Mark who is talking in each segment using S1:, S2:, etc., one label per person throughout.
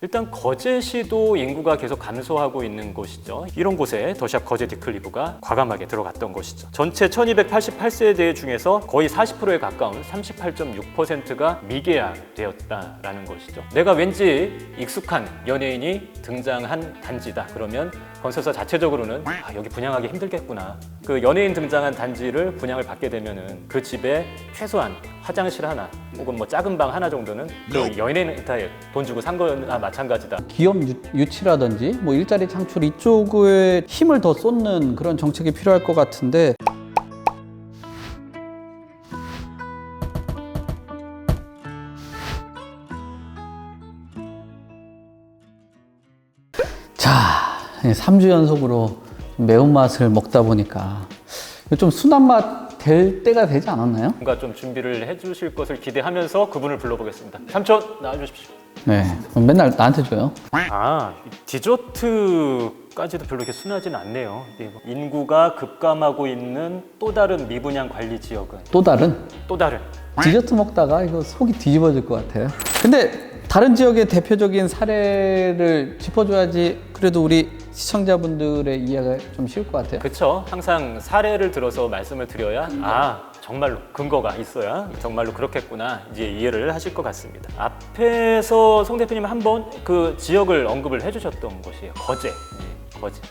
S1: 일단 거제시도 인구가 계속 감소하고 있는 곳이죠. 이런 곳에 더샵 거제 디클리브가 과감하게 들어갔던 것이죠. 전체 1288세대 중에서 거의 40%에 가까운 38.6%가 미계약되었다라는 것이죠. 내가 왠지 익숙한 연예인이 등장한 단지다. 그러면 건설사 자체적으로는 아, 여기 분양하기 힘들겠구나. 그 연예인 등장한 단지를 분양을 받게 되면은 그 집에 최소한 화장실 하나 혹은 뭐 작은 방 하나 정도는 그 연예인 회사에 돈 주고 산 거나 마찬가지다.
S2: 기업 유- 유치라든지 뭐 일자리 창출 이쪽에 힘을 더 쏟는 그런 정책이 필요할 것 같은데 3주 연속으로 매운맛을 먹다 보니까 좀 순한 맛 될 때가 되지 않았나요?
S1: 뭔가 좀 준비를 해주실 것을 기대하면서 그분을 불러보겠습니다. 삼촌 나와주십시오.
S2: 네, 맨날 나한테 줘요.
S1: 아 디저트까지도 별로 이렇게 순하진 않네요. 이게 뭐 인구가 급감하고 있는 또 다른 미분양 관리 지역은
S2: 또 다른
S1: 또 다른
S2: 디저트 먹다가 이거 속이 뒤집어질 것 같아요. 근데 다른 지역의 대표적인 사례를 짚어줘야지 그래도 우리 시청자분들의 이해가 좀 쉬울 것 같아요.
S1: 그쵸? 항상 사례를 들어서 말씀을 드려야 아 정말로 근거가 있어야 정말로 그렇겠구나 이제 이해를 하실 것 같습니다. 앞에서 송 대표님 한번 그 지역을 언급을 해주셨던 곳이에요. 거제, 예, 거제.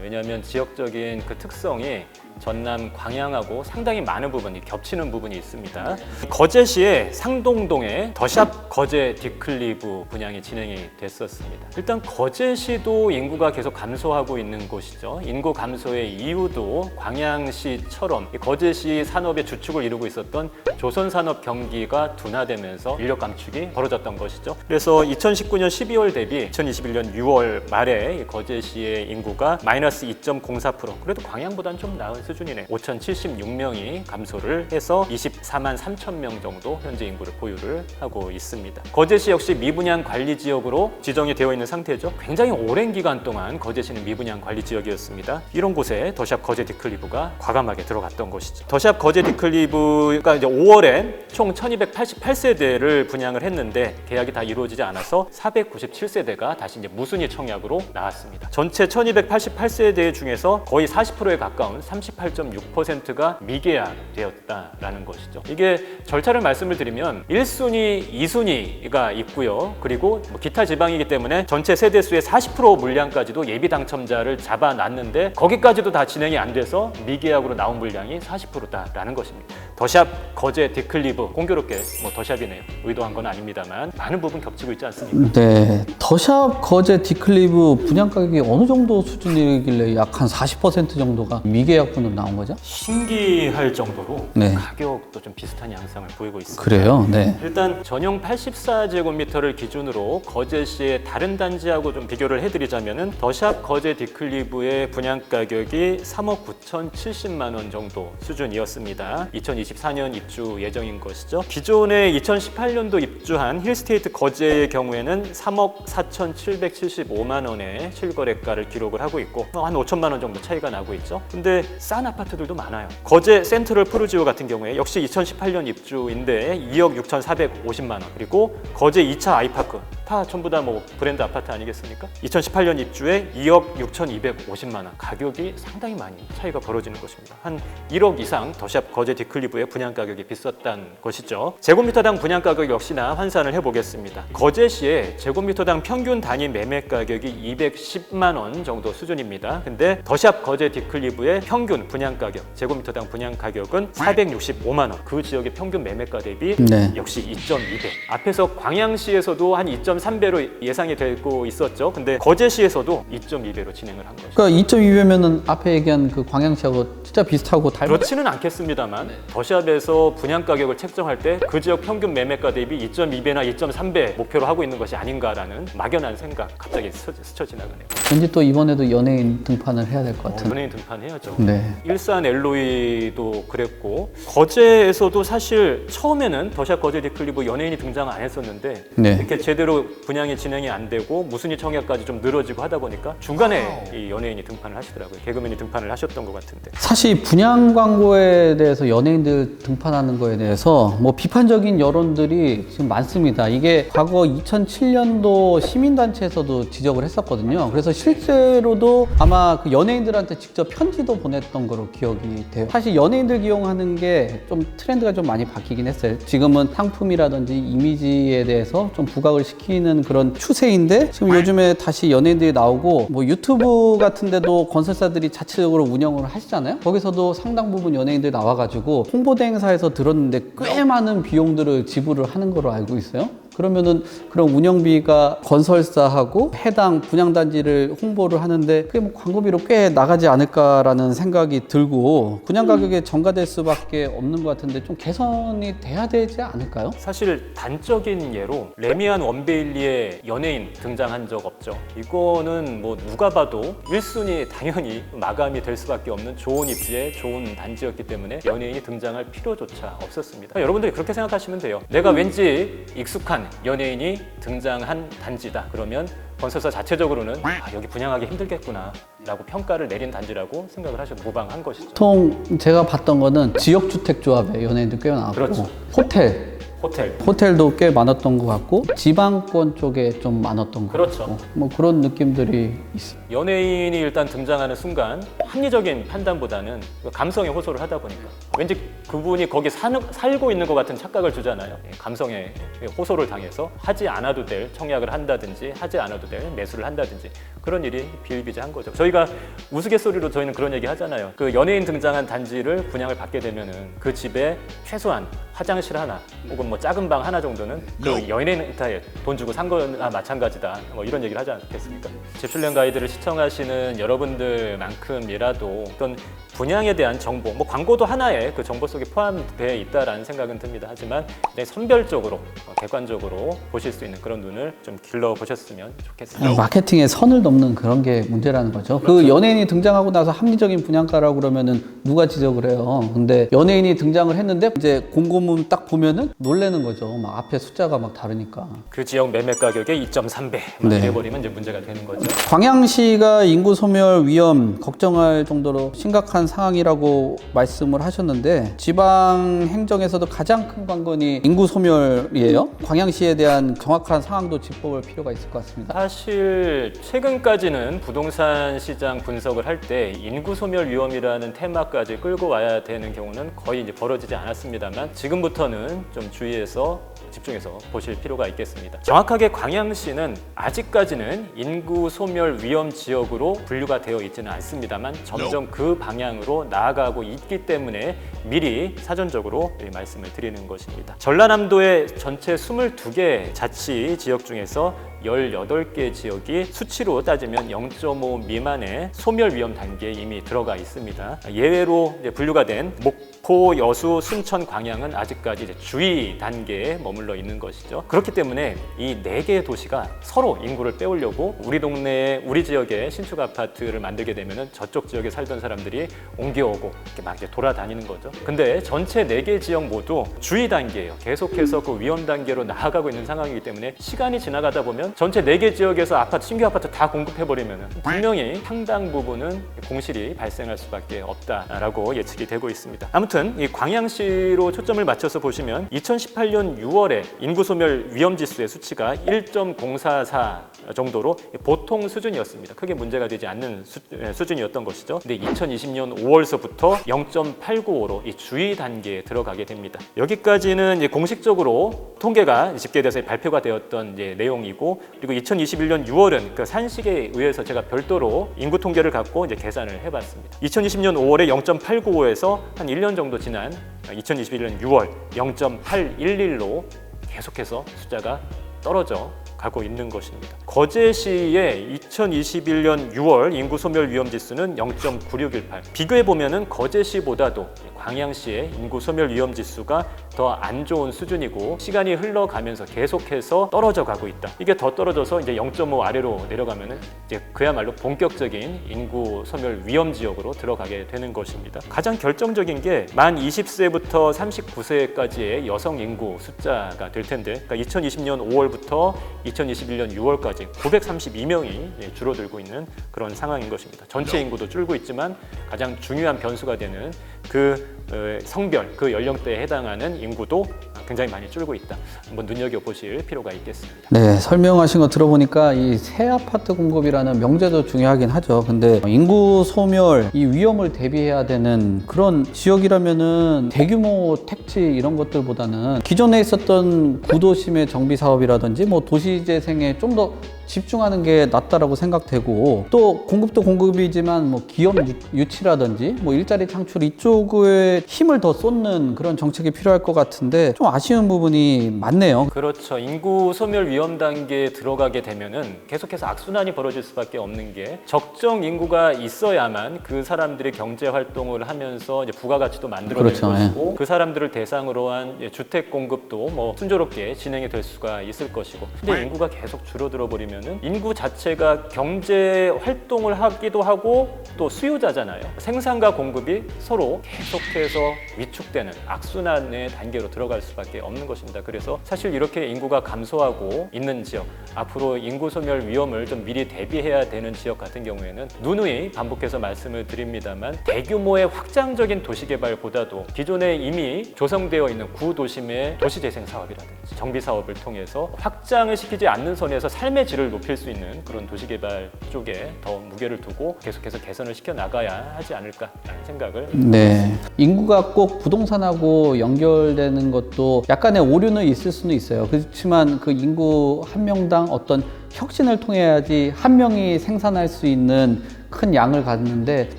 S1: 왜냐하면 지역적인 그 특성이 전남 광양하고 상당히 많은 부분이 겹치는 부분이 있습니다. 거제시의 상동동에 더샵 거제 디클리브 분양이 진행이 됐었습니다. 일단 거제시도 인구가 계속 감소하고 있는 곳이죠. 인구 감소의 이유도 광양시처럼 이 거제시 산업의 주축을 이루고 있었던 조선 산업 경기가 둔화되면서 인력 감축이 벌어졌던 것이죠. 그래서 2019년 12월 대비 2021년 6월 말에 이 거제시의 인구가 마이너스 2.04% 그래도 광양보다는 좀 나은 수준이네. 5,076명이 감소를 해서 24만 3천 명 정도 현재 인구를 보유를 하고 있습니다. 거제시 역시 미분양 관리 지역으로 지정이 되어 있는 상태죠. 굉장히 오랜 기간 동안 거제시는 미분양 관리 지역이었습니다. 이런 곳에 더샵 거제 디클리브가 과감하게 들어갔던 것이죠. 더샵 거제 디클리브가 이제 5월에 총 1,288세대를 분양을 했는데 계약이 다 이루어지지 않아서 497세대가 다시 이제 무순위 청약으로 나왔습니다. 전체 1,288세대 중에서 거의 40%에 가까운 38.6%가 미계약되었다라는 것이죠. 이게 절차를 말씀을 드리면 1순위, 2순위가 있고요. 그리고 뭐 기타 지방이기 때문에 전체 세대 수의 40% 물량까지도 예비 당첨자를 잡아놨는데 거기까지도 다 진행이 안 돼서 미계약으로 나온 물량이 40%다라는 것입니다. 더샵 거제 디클리브 공교롭게 뭐 더샵이네요. 의도한 건 아닙니다만 많은 부분 겹치고 있지 않습니까?
S2: 네, 더샵 거제 디클리브 분양 가격이 어느 정도 수준이길래 약 한 40% 정도가 미계약분으로 나온 거죠?
S1: 신기할 정도로
S2: 네.
S1: 가격도 좀 비슷한 양상을 보이고 있습니다.
S2: 그래요, 네.
S1: 일단 전용 84제곱미터를 기준으로 거제시의 다른 단지하고 좀 비교를 해드리자면은 더샵 거제 디클리브의 분양 가격이 3억 9,070만 원 정도 수준이었습니다. 2024년 입주 예정인 것이죠. 기존에 2018년도 입주한 힐스테이트 거제의 경우에는 3억 4,775만 원의 실거래가를 기록을 하고 있고 한 5천만 원 정도 차이가 나고 있죠. 근데 싼 아파트들도 많아요. 거제 센트럴 푸르지오 같은 경우에 역시 2018년 입주인데 2억 6,450만 원 그리고 거제 2차 아이파크 다 전부 다 뭐 브랜드 아파트 아니겠습니까? 2018년 입주에 2억 6,250만 원 가격이 상당히 많이 차이가 벌어지는 것입니다. 한 1억 이상 더샵 거제 디클리브 의 분양 가격이 비쌌다는 것이죠. 제곱미터당 분양 가격 역시나 환산을 해보겠습니다. 거제시의 제곱미터당 평균 단위 매매 가격이 210만 원 정도 수준입니다. 근데 더샵 거제 디클리브의 평균 분양 가격, 제곱미터당 분양 가격은 465만 원. 그 지역의 평균 매매가 대비
S2: 네.
S1: 역시 2.2배. 앞에서 광양시에서도 한 2.3배로 예상이 되고 있었죠. 근데 거제시에서도 2.2배로 진행을 한 거죠.
S2: 그러니까 2.2배면은 앞에 얘기한 그 광양시하고 진짜 비슷하고 닮은
S1: 그렇지는 않겠습니다만 더 샵에서 분양 가격을 책정할 때 그 지역 평균 매매가 대비 2.2배나 2.3배 목표로 하고 있는 것이 아닌가라는 막연한 생각 갑자기 스쳐, 스쳐 지나가네요.
S2: 왠지 또 이번에도 연예인 등판을 해야 될것
S1: 어,
S2: 같은.
S1: 연예인 등판해야죠.
S2: 네.
S1: 일산 엘로이도 그랬고 거제에서도 사실 처음에는 더샵 거제 디클리브 연예인이 등장 안 했었는데
S2: 네.
S1: 이렇게 제대로 분양이 진행이 안 되고 무순위 청약까지 좀 늘어지고 하다 보니까 중간에 이 연예인이 등판을 하시더라고요. 개그맨이 등판을 하셨던 것 같은데.
S2: 사실 분양 광고에 대해서 연예인들 연예인들 등판하는 거에 대해서 뭐 비판적인 여론들이 지금 많습니다. 이게 과거 2007년도 시민단체에서도 지적을 했었거든요. 그래서 실제로도 아마 그 연예인들한테 직접 편지도 보냈던 거로 기억이 돼요. 사실 연예인들 기용하는 게 좀 트렌드가 좀 많이 바뀌긴 했어요. 지금은 상품이라든지 이미지에 대해서 좀 부각을 시키는 그런 추세인데 지금 요즘에 다시 연예인들이 나오고 뭐 유튜브 같은 데도 건설사들이 자체적으로 운영을 하시잖아요. 거기서도 상당 부분 연예인들이 나와가지고 홍보대 행사에서 들었는데 꽤 많은 비용들을 지불을 하는 걸로 알고 있어요. 그러면은 그런 운영비가 건설사하고 해당 분양단지를 홍보를 하는데 그게 뭐 광고비로 꽤 나가지 않을까라는 생각이 들고 분양 가격에 전가될 수밖에 없는 것 같은데 좀 개선이 돼야 되지 않을까요?
S1: 사실 단적인 예로 레미안 원베일리의 연예인 등장한 적 없죠. 이거는 뭐 누가 봐도 1순위 당연히 마감이 될 수밖에 없는 좋은 입지에 좋은 단지였기 때문에 연예인이 등장할 필요조차 없었습니다. 여러분들이 그렇게 생각하시면 돼요. 내가 왠지 익숙한 연예인이 등장한 단지다. 그러면 건설사 자체적으로는 아, 여기 분양하기 힘들겠구나 라고 평가를 내린 단지라고 생각을 하셔도 무방한 것이죠.
S2: 보통 제가 봤던 거는 지역 주택 조합에 연예인들 꽤 나왔고
S1: 그렇죠.
S2: 호텔
S1: 호텔.
S2: 호텔도 꽤 많았던 것 같고 지방권 쪽에 좀 많았던 것
S1: 그렇죠.
S2: 같고 뭐 그런 느낌들이 있어요.
S1: 연예인이 일단 등장하는 순간 합리적인 판단보다는 그 감성에 호소를 하다 보니까 왠지 그분이 거기 사는, 살고 있는 것 같은 착각을 주잖아요. 예, 감성에 호소를 당해서 하지 않아도 될 청약을 한다든지 하지 않아도 될 매수를 한다든지 그런 일이 비일비재한 거죠. 저희가 우스갯소리로 저희는 그런 얘기 하잖아요. 그 연예인 등장한 단지를 분양을 받게 되면은 그 집에 최소한 화장실 하나 혹은 뭐 작은 방 하나 정도는 그 연예인한테 돈 주고 산 거나 마찬가지다. 뭐 이런 얘기를 하지 않겠습니까? 집출연 가이드를 시청하시는 여러분들만큼이라도 어떤 분양에 대한 정보, 뭐 광고도 하나의 그 정보 속에 포함되어 있다라는 생각은 듭니다. 하지만 굉장히 선별적으로, 어, 객관적으로 보실 수 있는 그런 눈을 좀 길러 보셨으면 좋겠습니다.
S2: 어, 마케팅의 선을 넘는 그런 게 문제라는 거죠. 그 연예인이 등장하고 나서 합리적인 분양가라고 그러면은 누가 지적을 해요. 근데 연예인이 등장을 했는데 이제 공고문 딱 보면은 놀래는 거죠. 막 앞에 숫자가 막 다르니까.
S1: 그 지역 매매 가격의 2.3배
S2: 네.
S1: 이래버리면 이제 문제가 되는 거죠.
S2: 광양시가 인구 소멸 위험 걱정할 정도로 심각한 상황이라고 말씀을 하셨는데 지방 행정에서도 가장 큰 관건이 인구 소멸이에요. 광양시에 대한 정확한 상황도 짚어볼 필요가 있을 것 같습니다.
S1: 사실 최근까지는 부동산 시장 분석을 할 때 인구 소멸 위험이라는 테마까지 끌고 와야 되는 경우는 거의 이제 벌어지지 않았습니다만 지금부터는 좀 주의해서 집중해서 보실 필요가 있겠습니다. 정확하게 광양시는 아직까지는 인구 소멸 위험 지역으로 분류가 되어 있지는 않습니다만 점점 그 방향 으로 나아가고 있기 때문에 미리 사전적으로 이 말씀을 드리는 것입니다. 전라남도의 전체 22개 자치 지역 중에서 18개 지역이 수치로 따지면 0.5 미만의 소멸 위험 단계에 이미 들어가 있습니다. 예외로 분류가 된 목포, 여수, 순천, 광양은 아직까지 주의 단계에 머물러 있는 것이죠. 그렇기 때문에 이 네 개의 도시가 서로 인구를 빼오려고 우리 동네에 우리 지역에 신축 아파트를 만들게 되면은 저쪽 지역에 살던 사람들이 옮겨오고 이렇게 막 이제 돌아다니는 거죠. 근데 전체 네 개 지역 모두 주의 단계예요. 계속해서 그 위험 단계로 나아가고 있는 상황이기 때문에 시간이 지나가다 보면 전체 네개 지역에서 아파트 신규 아파트 다 공급해 버리면은 분명히 상당 부분은 공실이 발생할 수밖에 없다라고 예측이 되고 있습니다. 아무튼 이 광양시로 초점을 맞춰서 보시면 2018년 6월에 인구 소멸 위험 지수의 수치가 1.044 정도로 보통 수준이었습니다. 크게 문제가 되지 않는 수, 수준이었던 것이죠. 근데 2020년 5월서부터 0.895로 이 주의 단계에 들어가게 됩니다. 여기까지는 공식적으로 통계가 집계돼서 발표가 되었던 내용이고 그리고 2021년 6월은 그 산식에 의해서 제가 별도로 인구 통계를 갖고 이제 계산을 해봤습니다. 2020년 5월에 0.895에서 한 1년 정도 지난 2021년 6월 0.811로 계속해서 숫자가 떨어져 가고 있는 것입니다. 거제시의 2021년 6월 인구 소멸 위험 지수는 0.9618. 비교해 보면은 거제시보다도 광양시의 인구 소멸 위험 지수가 더 안 좋은 수준이고 시간이 흘러가면서 계속해서 떨어져 가고 있다. 이게 더 떨어져서 이제 0.5 아래로 내려가면은 이제 그야말로 본격적인 인구 소멸 위험 지역으로 들어가게 되는 것입니다. 가장 결정적인 게 만 20세부터 39세까지의 여성 인구 숫자가 될 텐데 그러니까 2020년 5월부터 2021년 6월까지 932명이 줄어들고 있는 그런 상황인 것입니다. 전체 인구도 줄고 있지만 가장 중요한 변수가 되는 그 어, 성별 그 연령대에 해당하는 인구도 굉장히 많이 줄고 있다. 한번 눈여겨 보실 필요가 있겠습니다.
S2: 네, 설명하신 거 들어보니까 이 새 아파트 공급이라는 명제도 중요하긴 하죠. 근데 인구 소멸, 이 위험을 대비해야 되는 그런 지역이라면은 대규모 택지 이런 것들보다는 기존에 있었던 구도심의 정비 사업이라든지 뭐 도시 재생에 좀더 집중하는 게 낫다라고 생각되고 또 공급도 공급이지만 뭐 기업 유- 유치라든지 뭐 일자리 창출 이쪽에 힘을 더 쏟는 그런 정책이 필요할 것 같은데 좀 아쉬운 부분이 많네요.
S1: 그렇죠. 인구 소멸 위험 단계에 들어가게 되면은 계속해서 악순환이 벌어질 수밖에 없는 게 적정 인구가 있어야만 그 사람들이 경제 활동을 하면서 이제 부가가치도 만들어낼
S2: 그렇죠,
S1: 것이고 그 사람들을 대상으로 한 주택 공급도 뭐 순조롭게 진행이 될 수가 있을 것이고 근데 인구가 계속 줄어들어 버리면 은 인구 자체가 경제 활동을 하기도 하고 또 수요자잖아요. 생산과 공급이 서로 계속해서 위축되는 악순환의 단계로 들어갈 수밖에 없는 것입니다. 그래서 사실 이렇게 인구가 감소하고 있는 지역, 앞으로 인구 소멸 위험을 좀 미리 대비해야 되는 지역 같은 경우에는 누누이 반복해서 말씀을 드립니다만 대규모의 확장적인 도시 개발보다도 기존에 이미 조성되어 있는 구도심의 도시 재생 사업이라든지 정비 사업을 통해서 확장을 시키지 않는 선에서 삶의 질을 높일 수 있는 그런 도시 개발 쪽에 더 무게를 두고 계속해서 개선을 시켜 나가야 하지 않을까라는 생각을
S2: 네. 인구가 꼭 부동산하고 연결되는 것도 약간의 오류는 있을 수는 있어요. 그렇지만 그 인구 한 명당 어떤 혁신을 통해야지 한 명이 생산할 수 있는 큰 양을 갖는데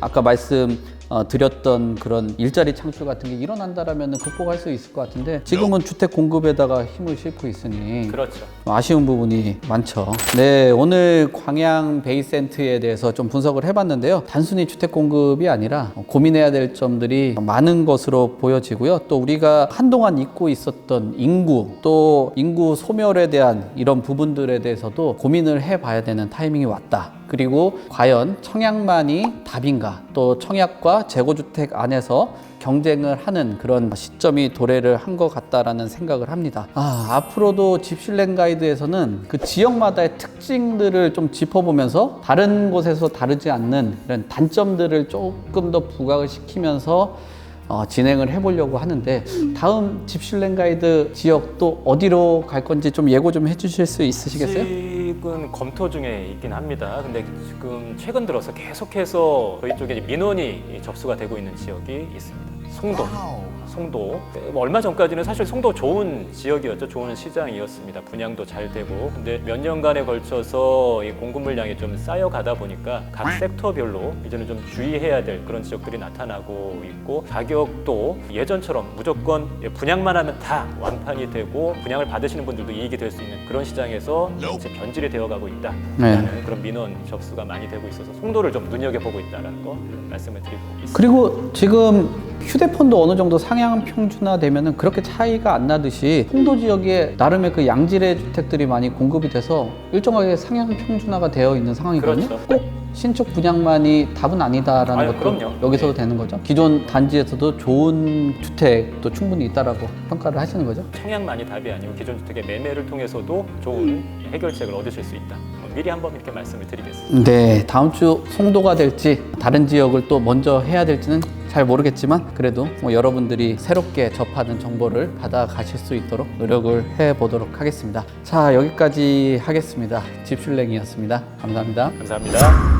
S2: 아까 말씀 어, 드렸던 그런 일자리 창출 같은 게 일어난다라면 극복할 수 있을 것 같은데 지금은 주택 공급에다가 힘을 싣고 있으니
S1: 그렇죠.
S2: 아쉬운 부분이 많죠. 네, 오늘 광양 베이센트에 대해서 좀 분석을 해봤는데요. 단순히 주택 공급이 아니라 고민해야 될 점들이 많은 것으로 보여지고요. 또 우리가 한동안 잊고 있었던 인구, 또 인구 소멸에 대한 이런 부분들에 대해서도 고민을 해봐야 되는 타이밍이 왔다. 그리고 과연 청약만이 답인가? 또 청약과 재고주택 안에서 경쟁을 하는 그런 시점이 도래를 한 것 같다라는 생각을 합니다. 아, 앞으로도 집실랭 가이드에서는 그 지역마다의 특징들을 좀 짚어보면서 다른 곳에서 다르지 않는 이런 단점들을 조금 더 부각을 시키면서 어, 진행을 해보려고 하는데 다음 집실랭 가이드 지역 또 어디로 갈 건지 좀 예고 좀 해주실 수 있으시겠어요?
S1: 아직은 검토 중에 있긴 합니다. 근데 지금 최근 들어서 계속해서 저희 쪽에 민원이 접수가 되고 있는 지역이 있습니다. 송도. 송도. 뭐 얼마 전까지는 사실 송도 좋은 지역이었죠. 좋은 시장이었습니다. 분양도 잘 되고. 근데 몇 년간에 걸쳐서 이 공급 물량이 좀 쌓여가다 보니까 각 섹터별로 이제는 좀 주의해야 될 그런 지역들이 나타나고 있고 가격도 예전처럼 무조건 분양만 하면 다 완판이 되고 분양을 받으시는 분들도 이익이 될 수 있는 그런 시장에서 이제 변질이 되어가고 있다라는 그런 민원 접수가 많이 되고 있어서 송도를 좀 눈여겨보고 있다라는 거 말씀을 드리고 있습니다.
S2: 그리고 지금 휴대폰도 어느 정도 상향 평준화되면은 그렇게 차이가 안 나듯이 홍도 지역에 나름의 그 양질의 주택들이 많이 공급이 돼서 일정하게 상향 평준화가 되어 있는 상황이거든요.
S1: 그렇죠.
S2: 꼭 신축 분양만이 답은 아니다라는
S1: 아유,
S2: 것도
S1: 그럼요.
S2: 여기서도 되는 거죠. 기존 단지에서도 좋은 주택도 충분히 있다라고 평가를 하시는 거죠.
S1: 청약만이 답이 아니고 기존 주택의 매매를 통해서도 좋은 해결책을 얻으실 수 있다. 뭐 미리 한번 이렇게 말씀을 드리겠습니다.
S2: 네, 다음 주 송도가 될지 다른 지역을 또 먼저 해야 될지는 잘 모르겠지만 그래도 뭐 여러분들이 새롭게 접하는 정보를 받아 가실 수 있도록 노력을 해 보도록 하겠습니다. 자, 여기까지 하겠습니다. 집슐랭이었습니다. 감사합니다.
S1: 감사합니다.